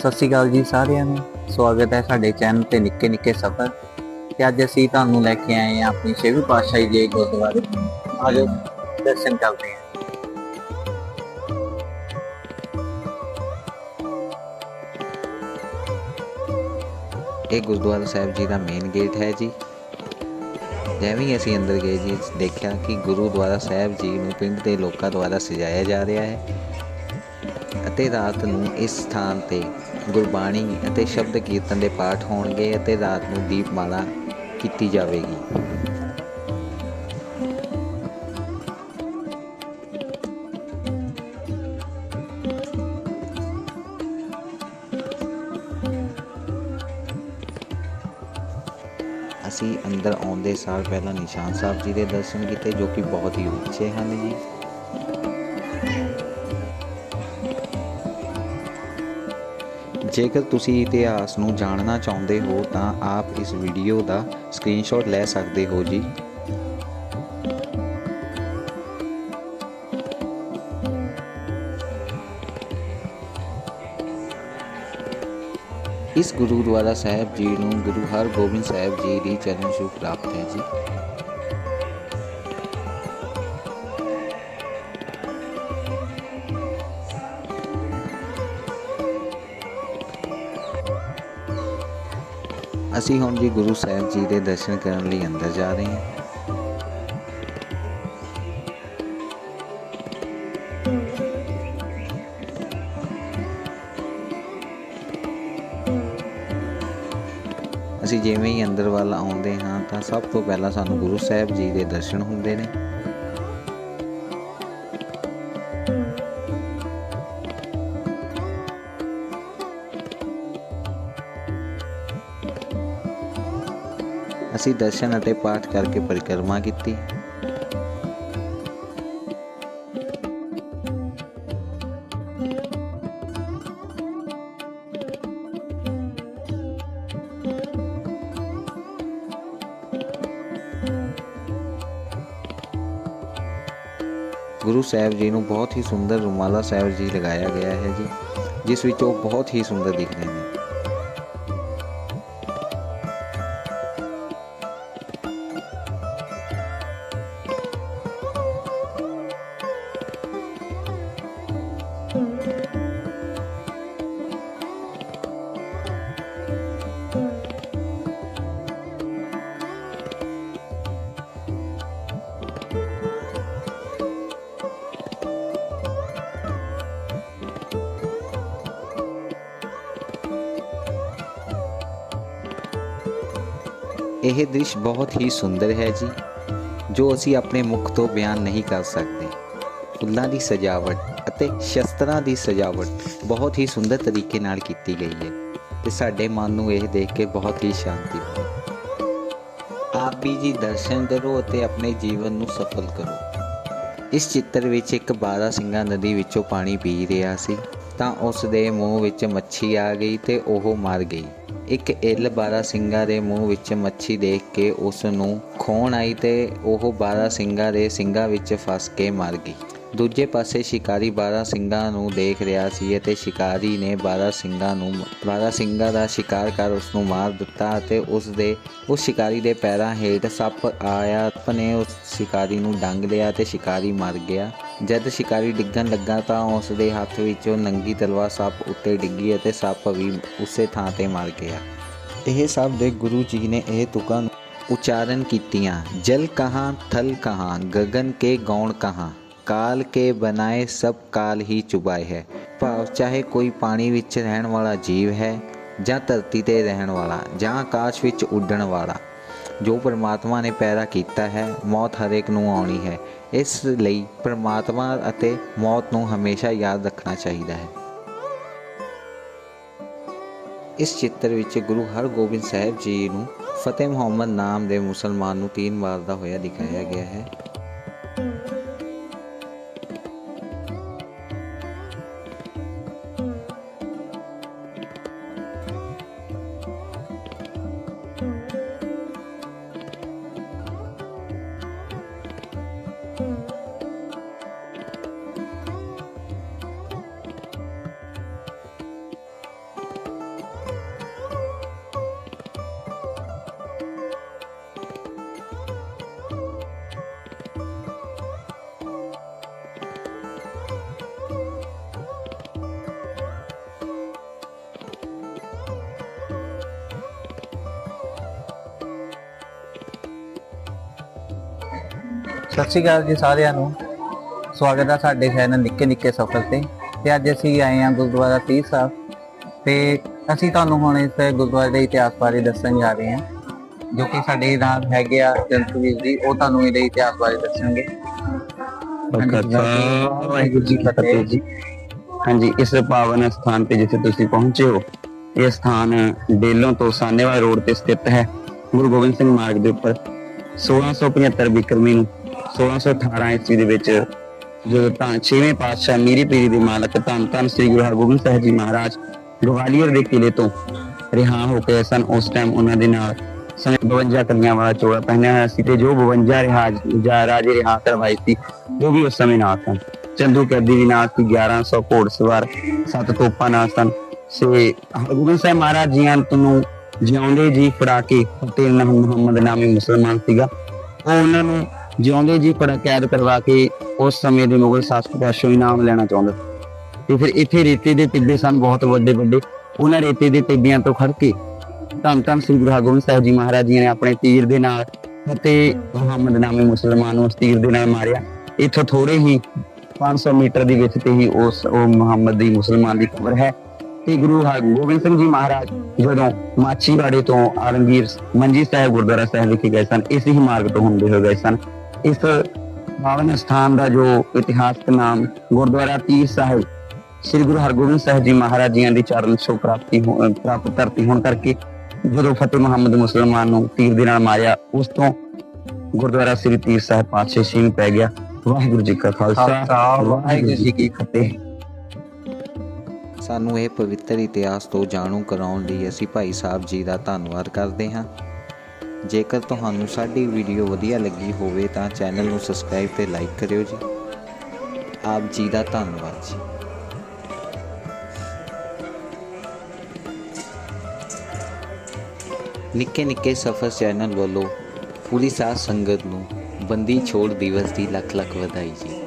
ਸਤਿ ਸ਼੍ਰੀ ਅਕਾਲ ਜੀ ਸਾਰਿਆਂ ਨੂੰ। ਸਵਾਗਤ ਹੈ ਸਾਡੇ ਚੈਨਲ ਤੇ ਨਿੱਕੇ ਨਿੱਕੇ ਸਫ਼ਰ। ਤੇ ਅੱਜ ਅਸੀਂ ਤੁਹਾਨੂੰ ਲੈ ਕੇ ਆਏ ਹਾਂ ਆਪਣੀ ਛੇਵੀਂ ਪਾਤਸ਼ਾਹੀ ਦੇ ਗੁਰਦੁਆਰੇ। ਆਜੋ, ਦਰਸ਼ਨ ਕਰਦੇ ਹਾਂ। ਇਹ ਗੁਰਦੁਆਰਾ ਸਾਹਿਬ ਜੀ ਦਾ ਮੇਨ ਗੇਟ ਹੈ ਜੀ। ਜਿਵੇਂ ਅਸੀਂ ਅੰਦਰ ਗਏ ਜੀ, ਦੇਖਿਆ ਕਿ ਗੁਰਦੁਆਰਾ ਸਾਹਿਬ ਜੀ ਨੂੰ ਪਿੰਡ ਦੇ ਲੋਕਾਂ ਦੁਆਰਾ ਸਜਾਇਆ ਜਾ ਰਿਹਾ ਹੈ। ਅਤੇ ਰਾਤ ਨੂੰ ਇਸ ਸਥਾਨ ਤੇ ਗੁਰਬਾਣੀ ਅਤੇ ਸ਼ਬਦ ਕੀਰਤਨ ਦੇ ਪਾਠ ਹੋਣਗੇ ਅਤੇ ਰਾਤ ਨੂੰ ਦੀਪਮਾਲਾ ਕੀਤੀ ਜਾਵੇਗੀ। ਅਸੀਂ ਅੰਦਰ ਆਉਂਦੇ ਸਾਰ ਪਹਿਲਾਂ ਨਿਸ਼ਾਨ ਸਾਹਿਬ ਜੀ ਦੇ ਦਰਸ਼ਨ ਕੀਤੇ, ਜੋ ਕਿ ਬਹੁਤ ਹੀ ਉੱਚੇ ਹਨ ਜੀ। ਜੇਕਰ ਤੁਸੀਂ ਇਤਿਹਾਸ ਨੂੰ ਜਾਣਨਾ ਚਾਹੁੰਦੇ ਹੋ, ਤਾਂ ਆਪ ਇਸ ਵੀਡੀਓ ਦਾ ਸਕਰੀਨਸ਼ਾਟ ਲੈ ਸਕਦੇ ਹੋ ਜੀ। ਇਸ ਗੁਰਦੁਆਰਾ ਸਾਹਿਬ ਜੀ ਨੂੰ ਗੁਰੂ ਹਰਗੋਬਿੰਦ ਸਾਹਿਬ ਜੀ ਦੀ ਚਰਨ ਛੂਹ ਪ੍ਰਾਪਤ ਹੈ ਜੀ। ਅਸੀਂ ਹੁਣ ਜੀ ਗੁਰੂ ਸਾਹਿਬ ਜੀ ਦੇ ਦਰਸ਼ਨ ਕਰਨ ਲਈ ਅੰਦਰ ਜਾ ਰਹੇ ਹਾਂ। ਅਸੀਂ ਜਿਵੇਂ ਹੀ ਅੰਦਰ ਵੱਲ ਆਉਂਦੇ ਹਾਂ ਤਾਂ ਸਭ ਤੋਂ ਪਹਿਲਾਂ ਸਾਨੂੰ ਗੁਰੂ ਸਾਹਿਬ ਜੀ ਦੇ ਦਰਸ਼ਨ ਹੁੰਦੇ ਨੇ। ਅਸੀਂ ਦਰਸ਼ਨ ਅਤੇ ਪਾਠ ਕਰਕੇ ਪਰਿਕਰਮਾ ਕੀਤੀ। ਗੁਰੂ ਸਾਹਿਬ ਜੀ ਨੂੰ ਬਹੁਤ ਹੀ ਸੁੰਦਰ ਰੁਮਾਲਾ ਸਾਹਿਬ ਜੀ ਲਗਾਇਆ ਗਿਆ ਹੈ ਜੀ, ਜਿਸ ਵਿੱਚ ਉਹ ਬਹੁਤ ਹੀ ਸੁੰਦਰ ਦਿਖ ਰਹੇ ਨੇ। ਇਹ ਦ੍ਰਿਸ਼ ਬਹੁਤ ਹੀ ਸੁੰਦਰ ਹੈ ਜੀ, ਜੋ ਅਸੀਂ ਆਪਣੇ ਮੁਖ ਤੋਂ ਬਿਆਨ ਨਹੀਂ ਕਰ ਸਕਦੇ। ਫੁੱਲਾਂ ਦੀ ਸਜਾਵਟ ਅਤੇ ਸ਼ਸਤਰਾਂ ਦੀ ਸਜਾਵਟ ਬਹੁਤ ਹੀ ਸੁੰਦਰ ਤਰੀਕੇ ਨਾਲ ਕੀਤੀ ਗਈ ਹੈ ਤੇ ਸਾਡੇ ਮਨ ਨੂੰ ਇਹ ਦੇਖ ਕੇ ਬਹੁਤ ਹੀ ਸ਼ਾਂਤੀ ਮਿਲੀ। ਆਪ ਵੀ ਜੀ ਦਰਸ਼ਨ ਕਰੋ ਅਤੇ ਆਪਣੇ ਜੀਵਨ ਨੂੰ ਸਫਲ ਕਰੋ। ਇਸ ਚਿੱਤਰ ਵਿੱਚ ਇੱਕ ਬਾਰਾ ਸਿੰਘਾ ਨਦੀ ਵਿੱਚੋਂ ਪਾਣੀ ਪੀ ਰਿਹਾ ਸੀ, ਤਾਂ ਉਸ ਦੇ ਮੂੰਹ ਵਿੱਚ ਮੱਛੀ ਆ ਗਈ ਤੇ ਉਹ ਮਰ ਗਈ। ਇੱਕ ਇੱਲ ਬਾਰਾ ਸਿੰਘਾਂ ਦੇ ਮੂੰਹ ਵਿੱਚ ਮੱਛੀ ਦੇਖ ਕੇ ਉਸ ਨੂੰ ਖੋਣ ਆਈ ਤੇ ਉਹ ਬਾਰਾ ਸਿੰਘਾਂ ਦੇ ਸਿੰਘਾਂ ਵਿੱਚ ਫਸ ਕੇ ਮਰ ਗਈ। ਦੂਜੇ ਪਾਸੇ ਸ਼ਿਕਾਰੀ ਬਾਰਾ ਸਿੰਘਾਂ ਨੂੰ ਦੇਖ ਰਿਹਾ ਸੀ ਅਤੇ ਸ਼ਿਕਾਰੀ ਨੇ ਬਾਰਾ ਸਿੰਘਾਂ ਨੂੰ ਬਾਰਾ ਸਿੰਘਾਂ ਦਾ ਸ਼ਿਕਾਰ ਕਰ ਉਸ ਨੂੰ ਮਾਰ ਦਿੱਤਾ ਅਤੇ ਉਸ ਦੇ ਉਸ ਸ਼ਿਕਾਰੀ ਦੇ ਪੈਰਾਂ ਹੇਠ ਸੱਪ ਆਇਆ, ਸੱਪ ਨੇ ਉਸ ਸ਼ਿਕਾਰੀ ਨੂੰ ਡੰਗ ਲਿਆ ਤੇ ਸ਼ਿਕਾਰੀ ਮਰ ਗਿਆ। ਜਦ ਸ਼ਿਕਾਰੀ ਡਿੱਗਣ ਲੱਗਾ ਤਾਂ ਉਸ ਦੇ ਹੱਥ ਵਿੱਚੋਂ ਨੰਗੀ ਤਲਵਾਰ ਸੱਪ ਉੱਤੇ ਡਿੱਗੀ ਅਤੇ ਸੱਪ ਵੀ ਉਸੇ ਥਾਂ ਤੇ ਮਰ ਗਿਆ। ਇਹ ਸਭ ਦੇ ਗੁਰੂ ਜੀ ਨੇ ਇਹ ਤੁਕਾਂ ਉਚਾਰਨ ਕੀਤੀਆਂ। ਜਲ ਕਹਾਂ, ਥਲ ਕਹਾਂ ਗगन ਕੇ ਗੌਣ ਕਹਾਂ, ਕਾਲ ਕੇ ਬਣਾਏ ਸਭ ਕਾਲ ਹੀ ਚੁਬਾਏ ਹੈ। ਭਾਵ ਚਾਹੇ ਕੋਈ ਪਾਣੀ ਵਿੱਚ ਰਹਿਣ ਵਾਲਾ ਜੀਵ ਹੈ ਜਾਂ ਧਰਤੀ ਤੇ ਰਹਿਣ ਵਾਲਾ ਜਾਂ ਆਕਾਸ਼ ਵਿੱਚ ਉੱਡਣ ਵਾਲਾ, ਜੋ ਪਰਮਾਤਮਾ ਨੇ ਪੈਦਾ ਕੀਤਾ ਹੈ, ਮੌਤ ਹਰੇਕ ਨੂੰ ਆਉਣੀ ਹੈ। ਇਸ ਲਈ ਪਰਮਾਤਮਾ ਅਤੇ ਮੌਤ ਨੂੰ ਹਮੇਸ਼ਾ ਯਾਦ ਰੱਖਣਾ ਚਾਹੀਦਾ ਹੈ। ਇਸ ਚਿੱਤਰ ਵਿੱਚ ਗੁਰੂ ਹਰਗੋਬਿੰਦ ਸਾਹਿਬ ਜੀ ਨੂੰ ਫਤਿਹ ਮੁਹੰਮਦ ਨਾਮ ਦੇ ਮੁਸਲਮਾਨ ਨੂੰ ਤੀਨ ਵਾਰ ਦਾ ਹੋਇਆ ਦਿਖਾਇਆ ਗਿਆ ਹੈ। ਸਤਿ ਸ਼੍ਰੀ ਅਕਾਲ ਜੀ ਸਾਰਿਆਂ ਨੂੰ। ਸਵਾਗਤ ਹੈ ਸਾਡੇ ਚੈਨਲ ਨਿੱਕੇ ਨਿੱਕੇ ਸਫ਼ਰ ਤੇ। ਤੇ ਅੱਜ ਅਸੀਂ ਆਏ ਹਾਂ ਗੁਰਦੁਆਰਾ ਤੀਰ ਸਾਹਿਬ। ਤੇ ਅਸੀਂ ਤੁਹਾਨੂੰ ਹੁਣ ਇਸ ਗੁਰਦੁਆਰੇ ਦੇ ਇਤਿਹਾਸ ਬਾਰੇ ਦੱਸਣ ਜਾ ਰਹੇ ਹਾਂ। ਜੋ ਕਿ ਸਾਡੇ ਨਾਲ ਹੈਗੇ ਆ ਜੰਤਵੀਰ ਜੀ ਉਹ ਤੁਹਾਨੂੰ ਇਹਦੇ ਇਤਿਹਾਸ ਬਾਰੇ ਦੱਸਣਗੇ। ਵਾਹਿਗੁਰੂ ਜੀ ਫਤਿਹ ਜੀ। ਹਾਂਜੀ ਇਸ ਪਾਵਨ ਸਥਾਨ ਤੇ ਜਿੱਥੇ ਤੁਸੀਂ ਪਹੁੰਚੇ ਹੋ ਇਹ ਸਥਾਨ ਡੇਲੋਂ ਤੋਂ ਸਾਨੇਵਾਲ ਰੋਡ ਤੇ ਸਥਿਤ ਹੈ ਗੁਰੂ ਗੋਬਿੰਦ ਸਿੰਘ ਮਾਰਗ ਦੇ ਉੱਪਰ 1675 ਬਿਕਰਮੀ ਨੂੰ। 1618 ਈਸਵੀ ਦੇ ਵਿੱਚ ਜਦੋਂ ਤਾਂ 6ਵੇਂ ਪਾਤਸ਼ਾਹ ਮੀਰੀ ਪੀਰੀ ਦੇ ਮਾਲਕ ਧੰਨ ਧੰਨ ਸ੍ਰੀ ਗੁਰੂ ਹਰਗੋਬਿੰਦ ਸਾਹਿਬ ਜੀ ਮਹਾਰਾਜ ਗਵਾਲੀਅਰ ਦੇ ਕਿਲੇ ਤੋਂ ਰਿਹਾ ਹੋ ਕੇ ਸਨ, ਉਸ ਟਾਈਮ ਉਹਨਾਂ ਦੇ ਨਾਲ ਸਮੇਂ 52 ਕਲੀਆਂ ਵਾਲਾ ਚੋਲਾ ਪਹਿਨਿਆ ਹੋਇਆ ਸੀ ਤੇ ਜੋ 52 ਰਿਹਾਜ ਜਾ ਰਾਜੇ ਰਿਹਾ ਕਰਵਾਈ ਸੀ ਜੋ ਵੀ ਉਸ ਸਮੇਂ ਨਾਲ ਸਨ। ਚੰਦੂ ਕੈਦੀ ਵੀ ਨਾਲ ਸੀ 1100 ਘੋੜਸਵਾਰ, ਸੱਤ ਤੋਪਾਂ ਨਾਲ ਸਨ। ਸੇ ਹਰਗੋਬਿੰਦ ਸਾਹਿਬ ਮਹਾਰਾਜ ਜੀਆਂ ਨੂੰ ਜਿਉਂਦੇ ਜੀ, ਫੜਾ ਕੇ ਫਤਿਹ ਮੁਹੰਮਦ ਨਾਮੀ ਮੁਸਲਮਾਨ ਸੀਗਾ। ਉਹ ਉਹਨਾਂ ਨੂੰ ਜਿਉਂਦੇ ਜੀ ਫੜਾ ਕੈਦ ਕਰਵਾ ਕੇ ਉਸ ਸਮੇਂ ਦੇ ਮੁਗਲ ਸ਼ਾਸਕ ਪਾਸੋਂ ਇਨਾਮ ਲੈਣਾ ਚਾਹੁੰਦਾ ਤੇ ਫਿਰ ਇੱਥੇ ਰੇਤੇ ਦੇ ਟਿੱਬੇ ਸਨ ਬਹੁਤ ਵੱਡੇ ਵੱਡੇ। ਉਹਨਾਂ ਰੇਤੇ ਦੇ ਟਿੱਬਿਆਂ ਤੋਂ ਖੜ ਕੇ ਧੰਨ ਧੰਨ ਸ੍ਰੀ ਗੁਰੂ ਹਰਗੋਬਿੰਦ ਸਾਹਿਬ ਜੀ ਮਹਾਰਾਜ ਜੀ ਨੇ ਆਪਣੇ ਤੀਰ ਦੇ ਨਾਲ ਅਤੇ ਮੁਹੰਮਦ ਨਾਮੇ ਮੁਸਲਮਾਨ ਨੂੰ ਉਸ ਤੀਰ ਦੇ ਨਾਲ ਮਾਰਿਆ। ਇੱਥੋਂ ਥੋੜੇ ਹੀ 500 ਮੀਟਰ ਦੀ ਵਿੱਚ ਤੇ ਹੀ ਉਸ ਉਹ ਮੁਹੰਮਦ ਦੀ ਮੁਸਲਮਾਨ ਦੀ ਕਬਰ ਹੈ। ਤੇ ਗੁਰੂ ਹਰਗੋਬਿੰਦ ਸਿੰਘ ਜੀ ਮਹਾਰਾਜ ਜਦੋਂ ਮਾਛੀਵਾੜੇ ਤੋਂ ਆਲਮਗੀਰ ਮੰਜੀ ਸਾਹਿਬ ਗੁਰਦੁਆਰਾ ਸਾਹਿਬ ਵਿਖੇ ਗਏ ਸਨ, ਇਸੇ ਹੀ ਮਾਰਗ ਤੋਂ ਹੁੰਦੇ ਹੋਏ ਗਏ ਸਨ। ਇਸ ਪਾਵਨ ਸਥਾਨ ਦਾ ਜੋ ਇਤਿਹਾਸਕ ਨਾਮ ਗੁਰਦੁਆਰਾ ਤੀਰ ਸਾਹਿਬ ਸ੍ਰੀ ਗੁਰੂ ਹਰਗੋਬਿੰਦ ਸਾਹਿਬ ਜੀ ਮਹਾਰਾਜ ਜੀਆਂ ਦੀ ਚਰਨ ਛੋਹ ਪ੍ਰਾਪਤੀ ਪ੍ਰਾਪਤ ਧਰਤੀ ਹੋਣ ਕਰਕੇ ਜਦੋਂ ਫਤਿਹ ਮੁਹੰਮਦ ਮੁਸਲਮਾਨ ਨੂੰ ਤੀਰ ਦੇ ਨਾਲ ਮਾਰਿਆ ਉਸ ਤੋਂ ਗੁਰਦੁਆਰਾ ਸ੍ਰੀ ਤੀਰ ਸਾਹਿਬ ਪਾਤਸ਼ਾਹ ਸਿੰਘ ਪੈ ਗਿਆ। ਵਾਹਿਗੁਰੂ ਜੀ ਕਾ ਖਾਲਸਾ ਵਾਹਿਗੁਰੂ ਜੀ ਕੀ ਫਤਿਹ। ਸਾਨੂੰ ਇਹ ਪਵਿੱਤਰ ਇਤਿਹਾਸ ਤੋਂ ਜਾਣੂ ਕਰਾਉਣ ਲਈ ਅਸੀਂ ਭਾਈ ਸਾਹਿਬ ਜੀ ਦਾ ਧੰਨਵਾਦ ਕਰਦੇ ਹਾਂ। ਜੇਕਰ ਤੁਹਾਨੂੰ ਸਾਡੀ ਵੀਡੀਓ ਵਧੀਆ ਲੱਗੀ ਹੋਵੇ ਤਾਂ ਚੈਨਲ ਨੂੰ ਸਬਸਕ੍ਰਾਈਬ ਤੇ ਲਾਈਕ ਕਰਿਓ ਜੀ। ਆਪ ਜੀ ਦਾ ਧੰਨਵਾਦ ਜੀ। ਨਿੱਕੇ ਨਿੱਕੇ ਸਫਰ ਚੈਨਲ ਵੱਲੋਂ ਪੂਰੀ ਸਾਧ ਸੰਗਤ ਨੂੰ ਬੰਦੀ ਛੋੜ ਦਿਵਸ ਦੀ ਲੱਖ ਲੱਖ ਵਧਾਈ ਜੀ।